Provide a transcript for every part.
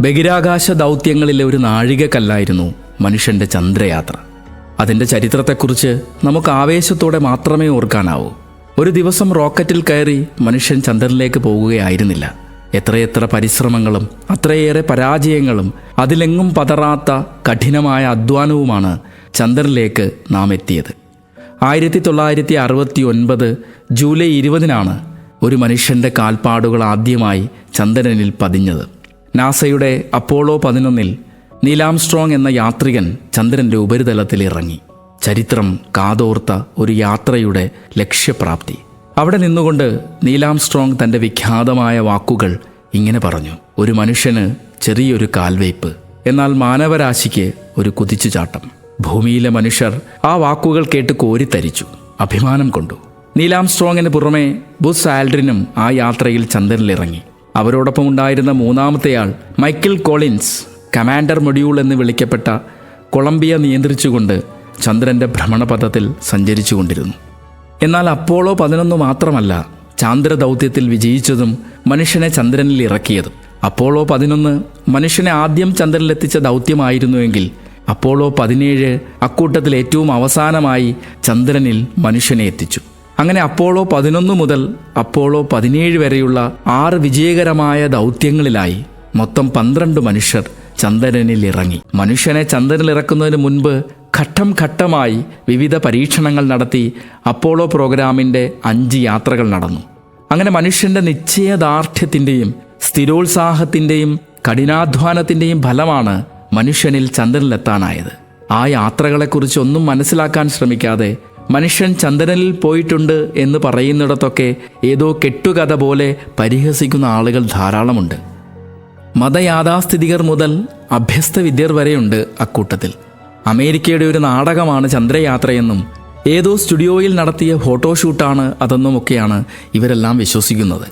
ബഹിരാകാശ ദൗത്യങ്ങളിലെ ഒരു നാഴികക്കല്ലായിരുന്നു മനുഷ്യന്റെ ചന്ദ്രയാത്ര. അതിന്റെ ചരിത്രത്തെക്കുറിച്ച് നമുക്ക് ആവേശത്തോടെ മാത്രമേ ഓർക്കാനാവൂ. ഒരു ദിവസം റോക്കറ്റിൽ കയറി മനുഷ്യൻ ചന്ദ്രനിലേക്ക് പോകുകയായിരുന്നില്ല. എത്രയെത്ര പരിശ്രമങ്ങളും അത്രയേറെ പരാജയങ്ങളും അതിലെങ്ങും പതറാത്ത കഠിനമായ അധ്വാനവുമാണ് ചന്ദ്രനിലേക്ക് നാം എത്തിയത്. ആയിരത്തി തൊള്ളായിരത്തി അറുപത്തി ഒൻപത് ജൂലൈ ഇരുപതിനാണ് ഒരു മനുഷ്യന്റെ കാൽപ്പാടുകൾ ആദ്യമായി ചന്ദ്രനിൽ പതിഞ്ഞത്. നാസയുടെ അപ്പോളോ പതിനൊന്നിൽ നീലാംസ്ട്രോങ് എന്ന യാത്രികൻ ചന്ദ്രന്റെ ഉപരിതലത്തിൽ ഇറങ്ങി. ചരിത്രം കാതോർത്ത ഒരു യാത്രയുടെ ലക്ഷ്യപ്രാപ്തി. അവിടെ നിന്നുകൊണ്ട് നീലാംസ്ട്രോങ് തന്റെ വിഖ്യാതമായ വാക്കുകൾ ഇങ്ങനെ പറഞ്ഞു. ഒരു മനുഷ്യന് ചെറിയൊരു കാൽവയ്പ് എന്നാൽ മാനവരാശിക്ക് ഒരു കുതിച്ചുചാട്ടം. ഭൂമിയിലെ മനുഷ്യർ ആ വാക്കുകൾ കേട്ട് കോരിത്തരിച്ചു അഭിമാനം കൊണ്ടു. നീലാം സ്ട്രോങ്ങിന് പുറമെ ബുസ് ആൽഡ്രിനും ആ യാത്രയിൽ ചന്ദ്രനിലിറങ്ങി അവരോടൊപ്പം ഉണ്ടായിരുന്ന മൂന്നാമത്തെയാൾ മൈക്കിൾ കോളിൻസ് കമാൻഡർ മൊഡ്യൂൾ എന്ന് വിളിക്കപ്പെട്ട കൊളംബിയ നിയന്ത്രിച്ചുകൊണ്ട് ചന്ദ്രന്റെ ഭ്രമണപഥത്തിൽ സഞ്ചരിച്ചുകൊണ്ടിരുന്നു. എന്നാൽ അപ്പോളോ പതിനൊന്ന് മാത്രമല്ല ചാന്ദ്രദൗത്യത്തിൽ വിജയിച്ചതും മനുഷ്യനെ ചന്ദ്രനിൽ ഇറക്കിയതും. അപ്പോളോ പതിനൊന്ന് മനുഷ്യനെ ആദ്യം ചന്ദ്രനിലെത്തിച്ച ദൗത്യമായിരുന്നുവെങ്കിൽ അപ്പോളോ പതിനേഴ് അക്കൂട്ടത്തിൽ ഏറ്റവും അവസാനമായി ചന്ദ്രനിൽ മനുഷ്യനെ എത്തിച്ചു. അങ്ങനെ അപ്പോളോ പതിനൊന്ന് മുതൽ അപ്പോളോ പതിനേഴ് വരെയുള്ള ആറ് വിജയകരമായ ദൗത്യങ്ങളിലായി മൊത്തം പന്ത്രണ്ട് മനുഷ്യർ ചന്ദ്രനിൽ ഇറങ്ങി. മനുഷ്യനെ ചന്ദ്രനിൽ ഇറക്കുന്നതിന് മുൻപ് ഘട്ടം ഘട്ടമായി വിവിധ പരീക്ഷണങ്ങൾ നടത്തി അപ്പോളോ പ്രോഗ്രാമിന്റെ അഞ്ച് യാത്രകൾ നടന്നു. അങ്ങനെ മനുഷ്യന്റെ നിശ്ചയദാർഢ്യത്തിന്റെയും സ്ഥിരോത്സാഹത്തിന്റെയും കഠിനാധ്വാനത്തിന്റെയും ഫലമാണ് മനുഷ്യനിൽ ചന്ദ്രനിലെത്താനായത് ആ യാത്രകളെക്കുറിച്ച് ഒന്നും മനസ്സിലാക്കാൻ ശ്രമിക്കാതെ മനുഷ്യൻ ചന്ദ്രനിൽ പോയിട്ടുണ്ട് എന്ന് പറയുന്നിടത്തൊക്കെ ഏതോ കെട്ടുകഥ പോലെ പരിഹസിക്കുന്ന ആളുകൾ ധാരാളമുണ്ട്. മതയാഥാസ്ഥിതികർ മുതൽ അഭ്യസ്ത വിദ്യർ വരെയുണ്ട് അക്കൂട്ടത്തിൽ. അമേരിക്കയുടെ ഒരു നാടകമാണ് ചന്ദ്രയാത്രയെന്നും ഏതോ സ്റ്റുഡിയോയിൽ നടത്തിയ ഫോട്ടോഷൂട്ടാണ് അതെന്നുമൊക്കെയാണ് ഇവരെല്ലാം വിശ്വസിക്കുന്നത്.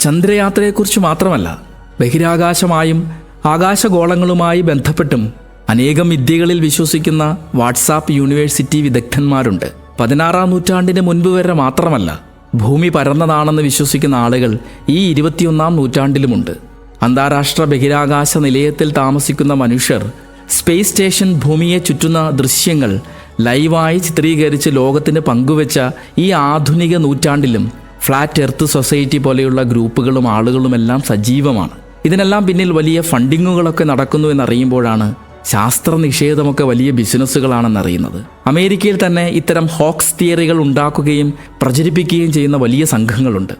ചന്ദ്രയാത്രയെക്കുറിച്ച് മാത്രമല്ല ബഹിരാകാശമായും ആകാശഗോളങ്ങളുമായി ബന്ധപ്പെട്ടും അനേകം വിദ്യകളിൽ വിശ്വസിക്കുന്ന വാട്സാപ്പ് യൂണിവേഴ്സിറ്റി വിദഗ്ധന്മാരുണ്ട്. പതിനാറാം നൂറ്റാണ്ടിന് മുൻപ് വരെ മാത്രമല്ല ഭൂമി പരന്നതാണെന്ന് വിശ്വസിക്കുന്ന ആളുകൾ ഈ ഇരുപത്തിയൊന്നാം നൂറ്റാണ്ടിലുമുണ്ട്. അന്താരാഷ്ട്ര ബഹിരാകാശ നിലയത്തിൽ താമസിക്കുന്ന മനുഷ്യർ സ്പേസ് സ്റ്റേഷൻ ഭൂമിയെ ചുറ്റുന്ന ദൃശ്യങ്ങൾ ലൈവായി ചിത്രീകരിച്ച് ലോകത്തിന് പങ്കുവെച്ച ഈ ആധുനിക നൂറ്റാണ്ടിലും ഫ്ലാറ്റ് എർത്ത് സൊസൈറ്റി പോലെയുള്ള ഗ്രൂപ്പുകളും ആളുകളുമെല്ലാം സജീവമാണ്. ഇതിനെല്ലാം പിന്നിൽ വലിയ ഫണ്ടിങ്ങുകളൊക്കെ നടക്കുന്നു എന്നറിയുമ്പോഴാണ് ശാസ്ത്ര നിഷേധമൊക്കെ വലിയ ബിസിനസ്സുകളാണെന്നറിയുന്നത് അമേരിക്കയിൽ തന്നെ ഇത്തരം ഹോക്സ് തിയറികൾ ഉണ്ടാക്കുകയും പ്രചരിപ്പിക്കുകയും ചെയ്യുന്ന വലിയ സംഘങ്ങളുണ്ട്.